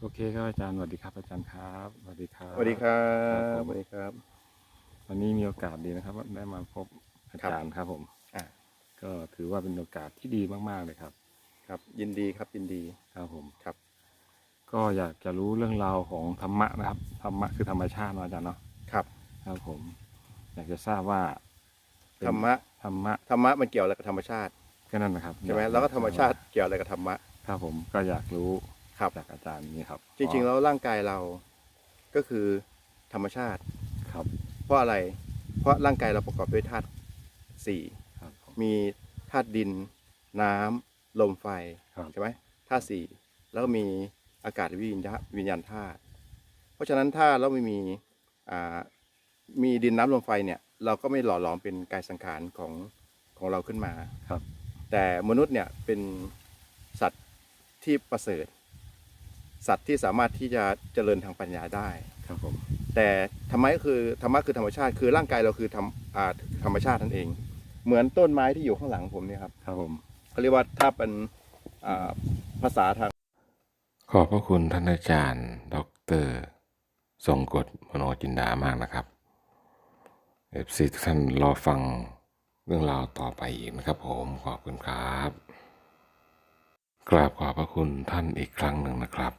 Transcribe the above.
โอเคครับอาจารย์สวัสดีครับอาจารย์ครับสวัสดีครับสวัสดีครัครับบผมสวัสดีครับ วันนี้มีโอกาสดีนะครับได้มาพบอาจารย์ครับผมอ่าก็ถือว่าเป็นโอกาสที่ดีมากๆเลยครับ ครับ ยินดีครับยินดีครับผมครับ ก็อยากจะรู้เรื่องราวของธรรมะนะครับธรรมะคือธรรมชาติเนอะอาจารย์เนาะครับ ครับผม อยากจะทราบว่าเป็นธรรมะธรรมะธรรมะมันเกี่ยวอะไรกับธรรมชาติก็นั่นนะครับใช่ไหมแล้วก็ธรรมชาติเกี่ยวอะไรกับธรรมะครับผมก็อยากรู้ ครับ จากอาจารย์นี่ครับจริงๆแล้วร่างกายเราก็คือธรรมชาติ ครับ เพราะอะไร เพราะร่างกายเราประกอบด้วยธาตุสี่ครับผม มีธาตุดิน น้ำลมไฟครับ ใช่ไหมธาตุสี่แล้วก็มีอากาศวิญญาณวิญญาณธาตุเพราะฉะนั้นถ้าเราไม่มีอ่ามีดินน้ำลมไฟเนี่ย เราก็ไม่หล่อหลอมเป็นกายสังขารของของเราขึ้นมา ครับ แต่มนุษย์เนี่ยเป็นสัตว์ที่ประเสริฐ สัตว์ที่สามารถที่จะเจริญทางปัญญาได้ครับผมแต่ธรรมะก็คือธรรมะคือธรรมชาติคือร่างกายเราคือธรรมอ่าธรรมชาตินั่นเอง เหมือนต้นไม้ที่อยู่ข้างหลังผมเนี่ยครับครับผมเขาเรียกว่าถ้าเป็นอ่าภาษาทาง ขอบพระคุณท่านอาจารย์ดอกเตอรทรงกฎมโนจินดามากนะครับเอฟซีทุกท่านรอฟังเรื่องราวต่อไปอีกนะครับผมขอบคุณครับกราบขอบพระคุณท่านอีกครั้งหนึ่งนะครับ